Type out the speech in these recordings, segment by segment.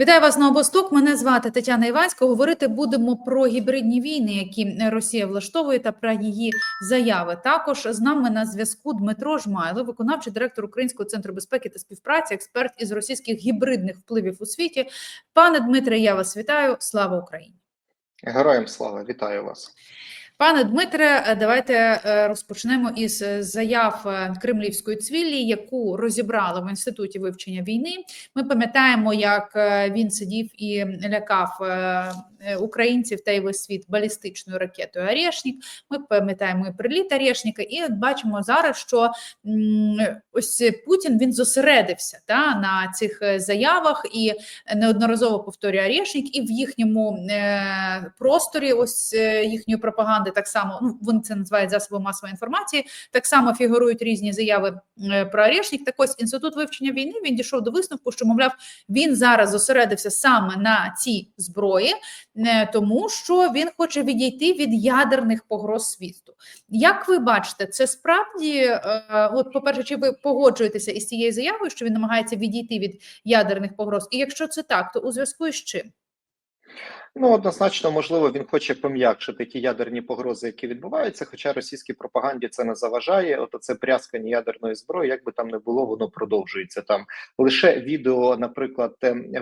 Вітаю вас на обосток. Мене звати Тетяна Іванська. Говорити будемо про гібридні війни, які Росія влаштовує, та про її заяви. Також з нами на зв'язку Дмитро Жмайло, виконавчий директор Українського центру безпеки та співпраці, експерт із російських гібридних впливів у світі. Пане Дмитре, я вас вітаю. Слава Україні! Героям слава, вітаю вас. Пане Дмитре, давайте е, розпочнемо із е, заяв е, кремлівської цвілі, яку розібрали в інституті вивчення війни. Ми пам'ятаємо, як він сидів і лякав українців та й весь світ балістичною ракетою Арєшнік. Ми пам'ятаємо і приліт Арєшніка, і бачимо зараз, що ось Путін він зосередився та на цих заявах і неодноразово повторює Арєшнік, і в їхньому просторі ось їхньої пропаганди так само ну вони це називають засоби масової інформації. Так само фігурують різні заяви про Арешник. Так ось інститут вивчення війни він дійшов до висновку, що мовляв він зараз зосередився саме на цій зброї, тому що він хоче відійти від ядерних погроз світу. Як ви бачите, це справді, от, по перше, чи ви погоджуєтеся із цією заявою, що він намагається відійти від ядерних погроз? І якщо це так, то у зв'язку із чим? Ну, однозначно, можливо, він хоче пом'якшити ті ядерні погрози, які відбуваються. Хоча російській пропаганді це не заважає. От це пряскання ядерної зброї, як би там не було, воно продовжується там. Лише відео, наприклад,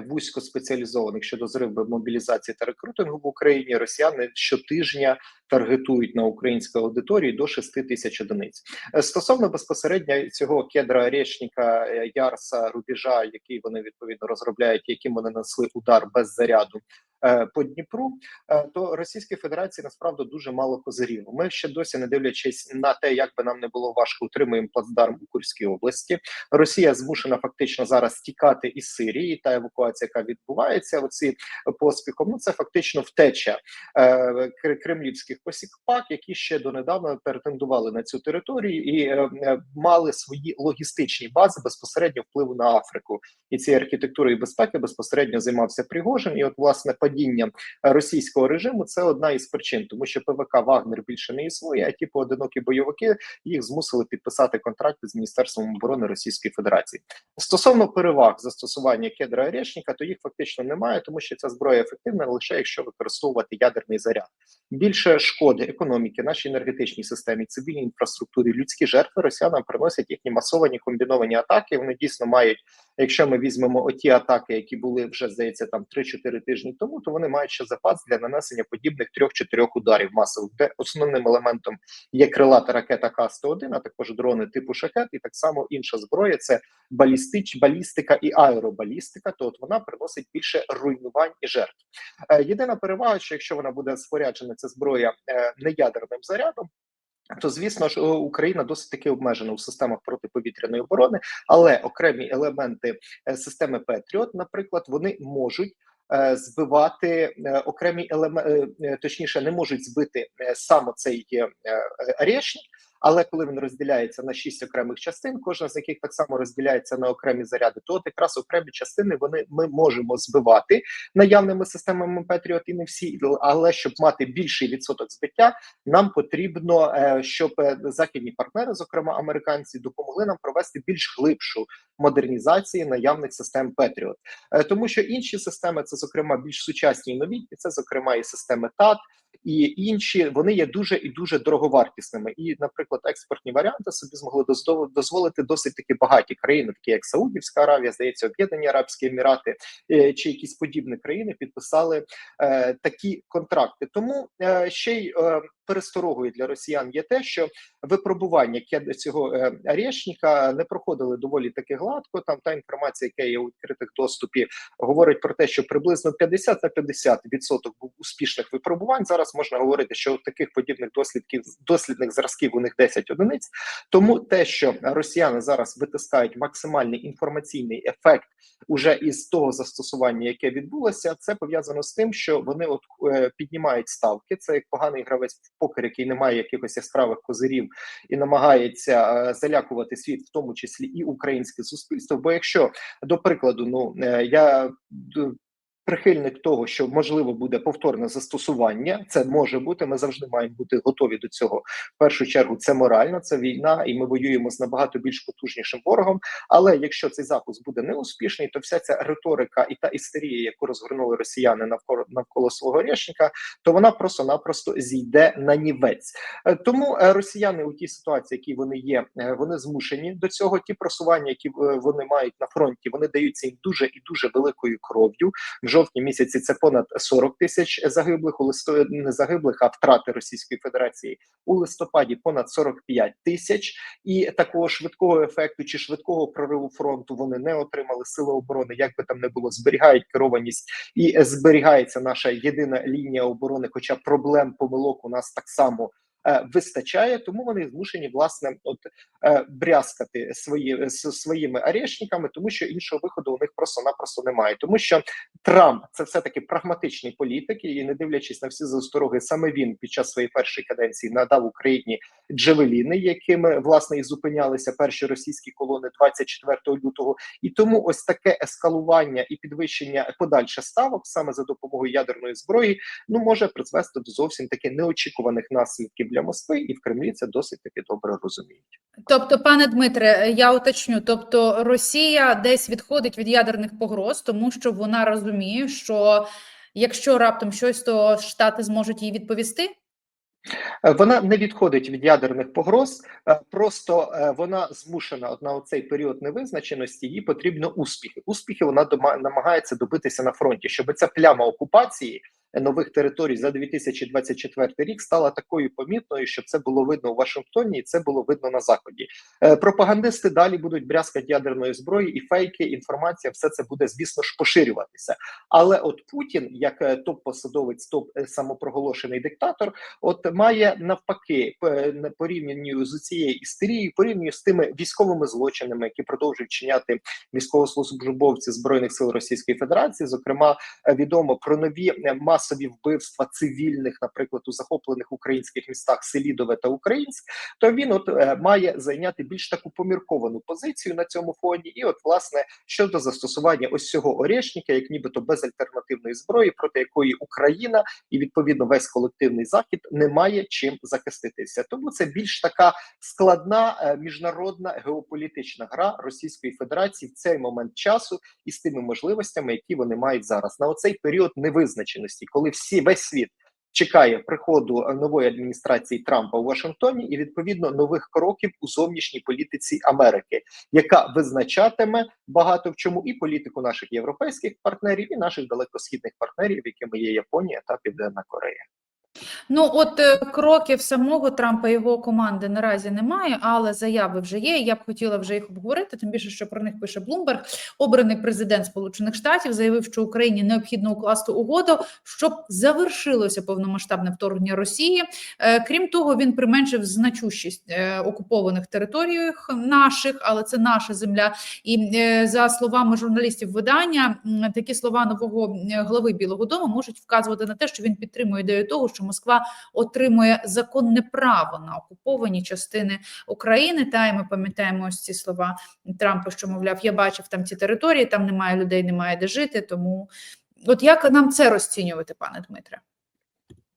вузько спеціалізованих щодо зриву мобілізації та рекрутингу в Україні. Росіяни щотижня таргетують на українській аудиторії до 6 тисяч одиниць. Е, стосовно безпосередньо цього кедра Орешника, е, Ярса, Рубіжа, який вони відповідно розробляють, яким вони несли удар без заряду. Е, по Дніпру, то Російській Федерації насправді дуже мало козирів. Ми ще досі не дивлячись на те, як би нам не було важко утримуємо плацдарм у Курській області. Росія змушена фактично зараз тікати із Сирії. Та евакуація, яка відбувається, оці поспіхом. Ну це фактично втеча кремлівських російських посіпак, які ще донедавна претендували на цю територію і е, е, мали свої логістичні бази безпосередньо впливу на Африку. І цією архітектурою безпеки безпосередньо займався Пригожин. І, от, власне, падіння російського режиму це одна із причин, тому що ПВК Вагнер більше не існує. А ті поодинокі бойовики їх змусили підписати контракти з міністерством оборони Російської Федерації. Стосовно переваг застосування кедра Орешника, то їх фактично немає, тому що ця зброя ефективна лише якщо використовувати ядерний заряд. Більше шкоди економіки, нашій енергетичній системі, цивільній інфраструктурі, людські жертви росіянам приносять їхні масовані комбіновані атаки. Вони дійсно мають, якщо ми візьмемо оті атаки, які були вже здається там 3-4 тижні тому, то вони мають ще запас для нанесення подібних трьох-чотирьох ударів масових, де основним елементом є крилата ракета Х-101, а також дрони типу шахет, і так само інша зброя це балістич, балістика і аеробалістика. То от вона приносить більше руйнувань і жертв. Е, єдина перевага, що якщо вона буде споряджена, ця зброя Е, неядерним зарядом. То звісно ж Україна досить таки обмежена у системах протиповітряної оборони, але окремі елементи е, системи Петріот, наприклад, вони можуть збивати окремі елементи, точніше, не можуть збити саме цей Орешник, але коли він розділяється на шість окремих частин, кожна з яких так само розділяється на окремі заряди, то от якраз окремі частини вони ми можемо збивати наявними системами Patriot і не всі, але щоб мати більший відсоток збиття, нам потрібно, е, щоб е, західні партнери, зокрема американці, допомогли нам провести більш глибшу модернізацію наявних систем. Е, тому що інші системи це зокрема більш сучасні і новітні, це зокрема і системи ТАТ і інші вони є дуже і дуже дороговартісними. І, наприклад, експортні варіанти собі змогли дозволити досить таки багаті країни, такі як Саудівська Аравія, здається, Об'єднані Арабські Емірати е, чи якісь подібні країни підписали е, такі контракти. Тому е, ще й е, пересторогою для росіян є те, що випробування цього е, Орешника не проходили доволі таки гладко. Там та інформація, яка є у відкритих доступі, говорить про те, що приблизно 50 на 50% відсоток був успішних випробувань. Зараз можна говорити, що таких подібних дослідків дослідних зразків у них 10 одиниць. Тому те, що росіяни зараз витискають максимальний інформаційний ефект уже із того застосування, яке відбулося, це пов'язано з тим, що вони от е, піднімають ставки. Це як поганий гравець в покер, який не має якихось яскравих козирів і намагається е, залякувати світ, в тому числі і українське суспільство. Бо якщо до прикладу, ну е, я прихильник того, що можливо буде повторне застосування. Це може бути. Ми завжди маємо бути готові до цього. В першу чергу це морально, це війна, і ми воюємо з набагато більш потужнішим ворогом. Але якщо цей запуск буде неуспішний, то вся ця риторика і та істерія, яку розгорнули росіяни навколо навколо свого речника, то вона просто-напросто зійде на нівець. Е, Тому е, росіяни у тій ситуації, які вони є, е, вони змушені до цього. Ті просування, які вони мають на фронті, вони даються їм дуже і дуже великою кров'ю. В жовтні місяці це понад 40 тисяч загиблих у листо... не загиблих, а втрати Російської Федерації у листопаді понад 45 тисяч. І такого швидкого ефекту чи швидкого прориву фронту вони не отримали сили оборони. Як би там не було, зберігають керованість і зберігається наша єдина лінія оборони. Хоча проблем помилок у нас так само. Е, Вистачає, тому вони змушені власне от е, брязкати свої своїми арешниками, тому що іншого виходу у них просто-напросто немає. Тому що Трамп це все таки прагматичний політик, і не дивлячись на всі застороги, саме він під час своєї першої каденції надав Україні джевеліни, якими власне і зупинялися перші російські колони 24 лютого. І тому ось таке ескалування і підвищення подальше ставок саме за допомогою ядерної зброї, ну може призвести до зовсім таки неочікуваних наслідків для Москви, і в Кремлі це досить таки добре розуміють. Тобто, пане Дмитре, я уточню. Тобто, Росія десь відходить від ядерних погроз, тому що вона розуміє, що якщо раптом щось, то Штати зможуть їй відповісти. Е, Вона не відходить від ядерних погроз, е, просто е, вона змушена на цей період невизначеності. Їй потрібно успіхи. Успіхи вона намагається добитися на фронті, щоб ця пляма окупації нових територій за 2024 рік стала такою помітною, щоб це було видно у Вашингтоні, і це було видно на заході. Е, Пропагандисти далі будуть брязкати ядерної зброї і фейки. Інформація, все це буде, звісно ж, поширюватися. Але от Путін, як е, топ-посадовець, топ е, самопроголошений диктатор, от має навпаки на порівнянню з цією істерією, порівнює з тими військовими злочинами, які продовжують чиняти військовослужбовці збройних сил Російської Федерації. Зокрема, відомо про нові е, масові вбивства цивільних, наприклад, у захоплених українських містах Селідове та Українськ. То він от е, має зайняти більш таку помірковану позицію на цьому фоні. І, от, власне, щодо застосування ось цього орешника, як нібито безальтернативної зброї, проти якої Україна і відповідно весь колективний захід не має чим захиститися. Тому це більш така складна е, міжнародна геополітична гра Російської Федерації в цей момент часу і з тими можливостями, які вони мають зараз на оцей період невизначеності, коли всі весь світ. Чекає приходу нової адміністрації Трампа у Вашингтоні і відповідно нових кроків у зовнішній політиці Америки, яка визначатиме багато в чому і політику наших європейських партнерів, і наших далекосхідних партнерів, якими є Японія та Південна Корея. Ну, от е, кроків самого Трампа і його команди наразі немає, але заяви вже є. Я б хотіла вже їх обговорити. Тим більше, що про них пише Блумберг. Обраний президент Сполучених Штатів заявив, що Україні необхідно укласти угоду, щоб завершилося повномасштабне вторгнення Росії. Е, Крім того, він применшив значущість е, окупованих територій наших, але це наша земля. І за словами журналістів видання, такі слова нового глави Білого Дому можуть вказувати на те, що він підтримує ідею того, що Москва отримує законне право на окуповані частини України. Та і ми пам'ятаємо ось ці слова Трампа, що мовляв, я бачив там ці території, там немає людей, немає де жити. Тому от як нам це розцінювати, пане Дмитре?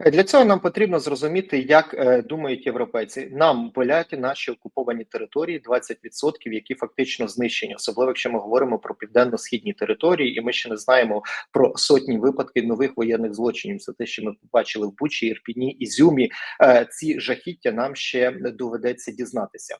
Для цього нам потрібно зрозуміти, як е, думають європейці. Нам болять наші окуповані території, 20%, які фактично знищені, особливо якщо ми говоримо про південно-східні території, і ми ще не знаємо про сотні випадків нових воєнних злочинів. Це те, що ми побачили в Бучі, Ірпіні, Ізюмі. Е, ці жахіття нам ще доведеться дізнатися е,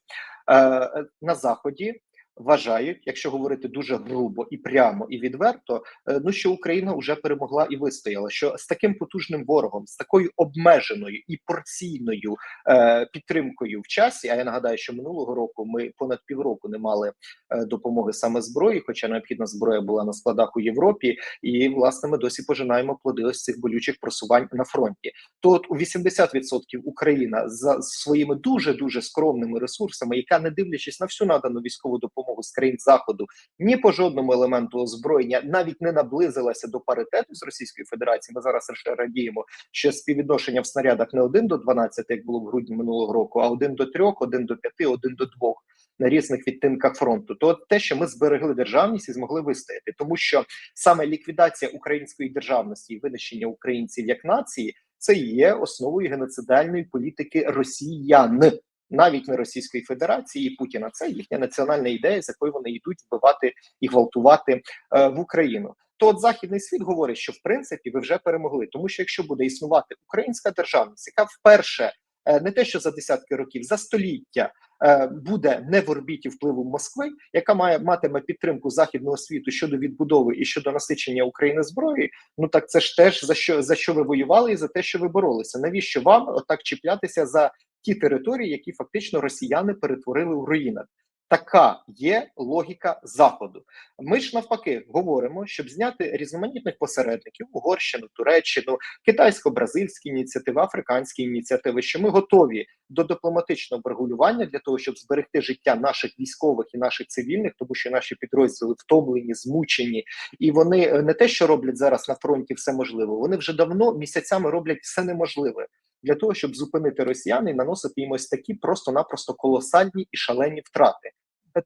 на заході. Вважають, якщо говорити дуже грубо і прямо і відверто, е, ну що Україна вже перемогла і вистояла. Що з таким потужним ворогом, з такою обмеженою і порційною е, підтримкою в часі, а я нагадаю, що минулого року ми понад півроку не мали е, допомоги саме зброї, хоча необхідна зброя була на складах у Європі, і власне ми досі пожинаємо плоди ось цих болючих просувань на фронті. То от у 80% Україна за своїми дуже дуже скромними ресурсами, яка не дивлячись на всю надану військову допомогу з країн заходу, ні по жодному елементу озброєння навіть не наблизилася до паритету з Російською Федерацією. Ми зараз лише радіємо, що співвідношення в снарядах не 1 до 12, як було в грудні минулого року, а 1 до 3, 1 до 5, 1 до 2. на різних відтинках фронту, то те, що ми зберегли державність і змогли вистояти, тому що саме ліквідація української державності і винищення українців як нації це є основою геноцидальної політики росіян. Навіть не Російської Федерації і Путіна, це їхня національна ідея, з якою вони йдуть вбивати і гвалтувати е, в Україну. То от західний світ говорить, що в принципі ви вже перемогли, тому що якщо буде існувати українська державність, яка вперше не те, що за десятки років, за століття е, буде не в орбіті впливу Москви, яка має матиме підтримку західного світу щодо відбудови і щодо насичення України зброї. ну так це ж теж за що за що ви воювали і за те, що ви боролися. Навіщо вам отак чіплятися за ті території, які фактично росіяни перетворили в руїнах? Така є логіка заходу. Ми ж навпаки говоримо, щоб зняти різноманітних посередників Угорщину, Туреччину, китайсько-бразильські ініціативи, африканські ініціативи, що ми готові до дипломатичного врегулювання для того, щоб зберегти життя наших військових і наших цивільних, тому що наші підрозділи втомлені, змучені, і вони е, не те, що роблять зараз на фронті, все можливе, вони вже давно місяцями роблять все неможливе. Для того щоб зупинити росіян і наносити їм ось такі просто-напросто колосальні і шалені втрати,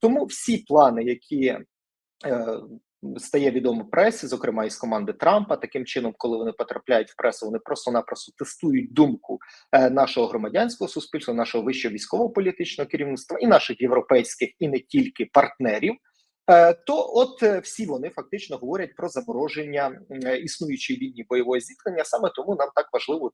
тому всі плани, які е, стає відомо пресі, зокрема із команди Трампа, таким чином, коли вони потрапляють в пресу, вони просто-напросто тестують думку е, нашого громадянського суспільства, нашого вищого військово-політичного керівництва і наших європейських і не тільки партнерів. Е, То, от е, всі вони фактично говорять про замороження е, існуючої лінії бойового зіткнення. Саме тому нам так важливо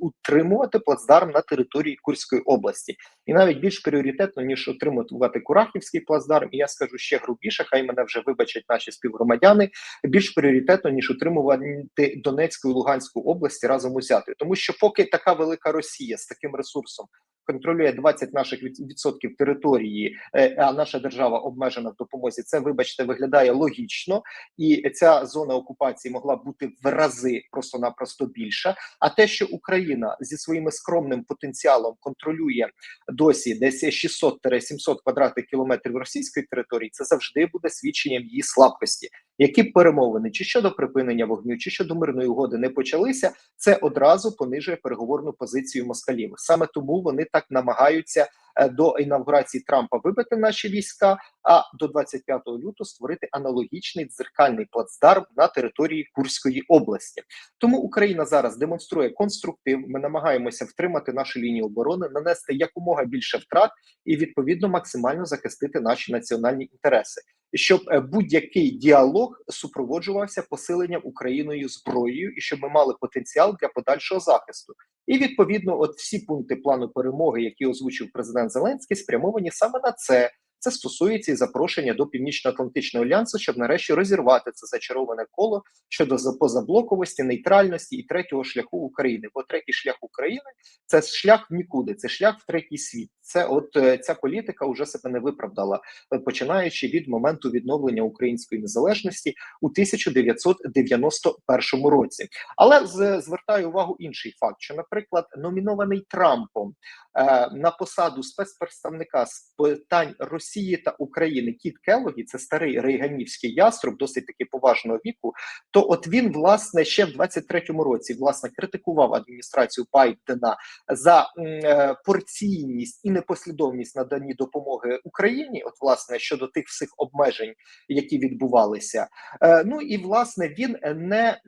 утримувати плацдарм на території Курської області, і навіть більш пріоритетно ніж утримувати Курахівський плацдарм. І я скажу ще грубіше, хай мене вже вибачать наші співгромадяни. Більш пріоритетно ніж утримувати Донецьку і Луганську області разом узяти, тому що поки така велика Росія з таким ресурсом контролює 20 наших відсотків території, е, а наша держава обмежена в допомозі. Це, вибачте, виглядає логічно, і ця зона окупації могла бути в рази просто-напросто більша. А те, що Україна зі своїм скромним потенціалом контролює досі десь 600-700 квадратних кілометрів російської території, це завжди буде свідченням її слабкості. Які перемовини чи щодо припинення вогню, чи щодо мирної угоди не почалися, це одразу понижує переговорну позицію москалів. Саме тому вони так намагаються е, до інавгурації Трампа вибити наші війська, а до 25 лютого створити аналогічний дзеркальний плацдарм на території Курської області. Тому Україна зараз демонструє конструктив. Ми намагаємося втримати нашу лінію оборони, нанести якомога більше втрат і відповідно максимально захистити наші національні інтереси. Щоб е, будь-який діалог супроводжувався посиленням Україною зброєю, і щоб ми мали потенціал для подальшого захисту. І відповідно, от всі пункти плану перемоги, які озвучив президент Зеленський, спрямовані саме на це. Це стосується і запрошення до Північно-Атлантичного альянсу, щоб нарешті розірвати це зачароване коло щодо за- позаблоковості, нейтральності і третього шляху України. Бо третій шлях України це шлях в нікуди, це шлях в третій світ. Це от е, ця політика вже себе не виправдала, е, починаючи від моменту відновлення української незалежності у 1991 році. Але звертаю увагу інший факт, що, наприклад, номінований Трампом е, на посаду спецпредставника з питань Росії та України Кіт Келогі, це старий рейганівський яструб, досить таки поважного віку. То от він власне ще в 23-му році власне критикував адміністрацію Байдена за е, порційність і непослідовність наданні допомоги Україні, от власне щодо тих всіх обмежень, які відбувалися. Е, ну і власне він не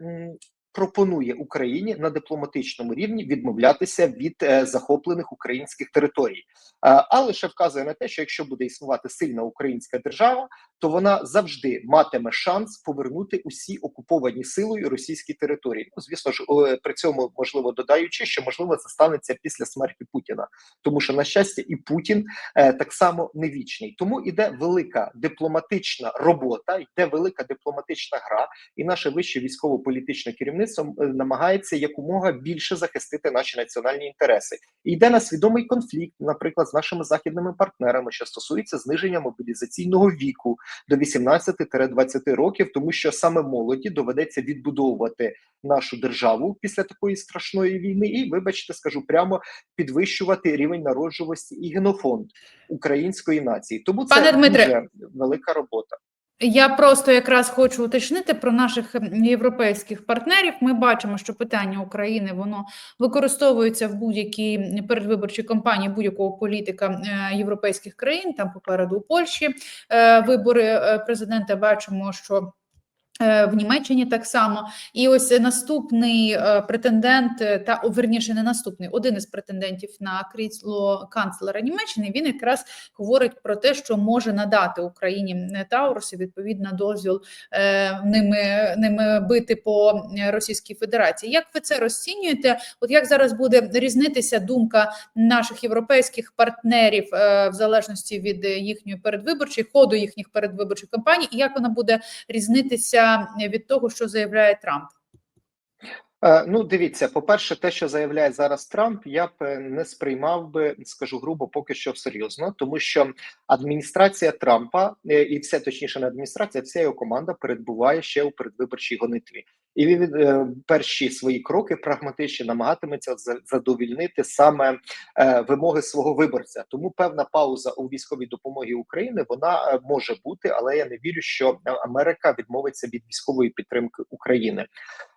пропонує Україні на дипломатичному рівні відмовлятися від е, захоплених українських територій, Е, а лише вказує на те, що якщо буде існувати сильна українська держава, то вона завжди матиме шанс повернути усі окуповані силою російські території. Ну звісно ж, е, при цьому можливо додаючи, що можливо це станеться після смерті Путіна, тому що на щастя і Путін е, так само не вічний. Тому іде велика дипломатична робота, йде велика дипломатична гра, і наше вище військово-політичне керівництво е, намагається якомога більше захистити наші національні інтереси. І йде на свідомий конфлікт, наприклад, з нашими західними партнерами, що стосується зниження мобілізаційного віку до 18-20 років, тому що саме молоді доведеться відбудовувати нашу державу після такої страшної війни, і вибачте, скажу прямо підвищувати рівень народжуваності і генофонд української нації. Тому це Пане Дмитре, дуже велика робота. Я просто якраз хочу уточнити про наших ем, європейських партнерів. Ми бачимо, що питання України воно використовується в будь-якій передвиборчій кампанії будь-якого політика е, європейських країн. Там попереду у Польщі е, вибори е, президента. Бачимо, що В Німеччині так само, і ось наступний е, претендент, е, та верніше, не наступний, один із претендентів на крісло канцлера Німеччини. Він якраз говорить про те, що може надати Україні е, Таурусі відповідно дозвіл е, ними ними бити по е, Російській Федерації. Як ви це розцінюєте? От як зараз буде різнитися думка наших європейських партнерів е, в залежності від е, їхньої передвиборчої ходу їхніх передвиборчих кампаній, і як вона буде різнитися від того, що заявляє Трамп? Е, Ну, дивіться, по-перше, те, що заявляє зараз Трамп, я б е, не сприймав би, скажу грубо, поки що серйозно, тому що адміністрація Трампа е, і все точніше, не адміністрація, вся його команда перебуває ще у передвиборчій гонитві, і він е, перші свої кроки прагматичні намагатиметься задовільнити саме е, вимоги свого виборця. Тому певна пауза у військовій допомогі України вона е, може бути, але я не вірю, що е, Америка відмовиться від військової підтримки України.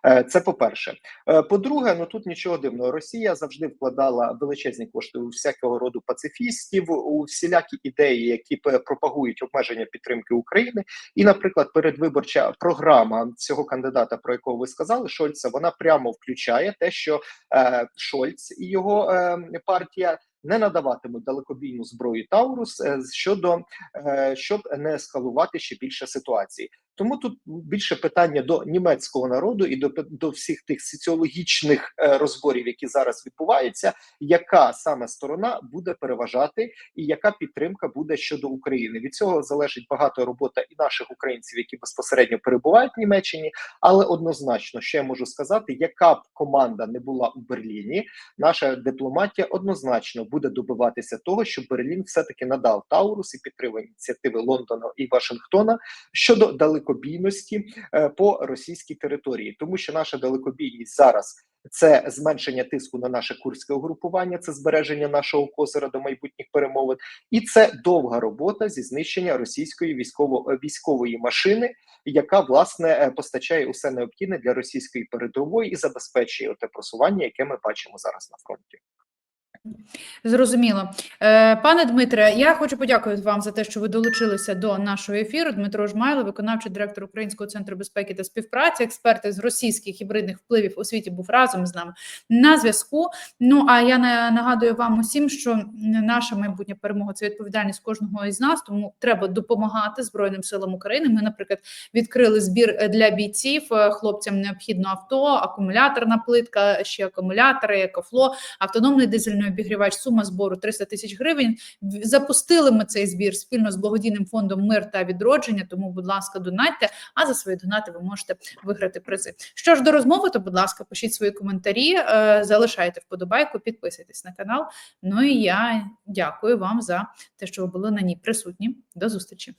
Е, Це по-перше. Е, По-друге, ну тут нічого дивного. Росія завжди вкладала величезні кошти у всякого роду пацифістів, у всілякі ідеї, які пропагують обмеження підтримки України. І, наприклад, передвиборча програма цього кандидата, про якого ви сказали, Шольца, вона прямо включає те, що е, Шольц і його е, партія. Не надаватимуть далекобійну зброю Таурус е, щодо е, щоб не ескалувати ще більше ситуації. Тому тут більше питання до німецького народу і до, до всіх тих соціологічних е, розборів, які зараз відбуваються, яка саме сторона буде переважати, і яка підтримка буде щодо України. Від цього залежить багато робота і наших українців, які безпосередньо перебувають в Німеччині. Але однозначно ще я можу сказати, яка б команда не була у Берліні, наша дипломатія однозначно буде добиватися того, щоб Берлін все таки надав Таурус і підтримав ініціативи Лондона і Вашингтона щодо далекобійності е, по російській території, тому що наша далекобійність зараз. Це зменшення тиску на наше курське угрупування, це збереження нашого козира до майбутніх перемовин, і це довга робота зі знищення російської військово військової машини, яка власне е, постачає усе необхідне для російської передової і забезпечує те просування, яке ми бачимо зараз на фронті. Зрозуміло. Е, Пане Дмитре, я хочу подякувати вам за те, що ви долучилися до нашого ефіру. Дмитро Жмайло, виконавчий директор Українського центру безпеки та співпраці, експерт з російських гібридних впливів у світі був разом з нами на зв'язку. Ну а я нагадую вам усім, що наша майбутня перемога це відповідальність кожного із нас, тому треба допомагати Збройним силам України. Ми, наприклад, відкрили збір для бійців. Е, Хлопцям необхідно авто, акумуляторна плитка, ще акумулятори, екофло, автономний дизельний обігрівач. Сума збору 300 тисяч гривень. Запустили ми цей збір спільно з благодійним фондом Мир та відродження. Тому, будь ласка, донатьте. А за свої донати ви можете виграти призи. Що ж до розмови, то будь ласка, пишіть свої коментарі, е, залишайте вподобайку, підписуйтесь на канал. Ну і я дякую вам за те, що ви були на ній присутні. До зустрічі.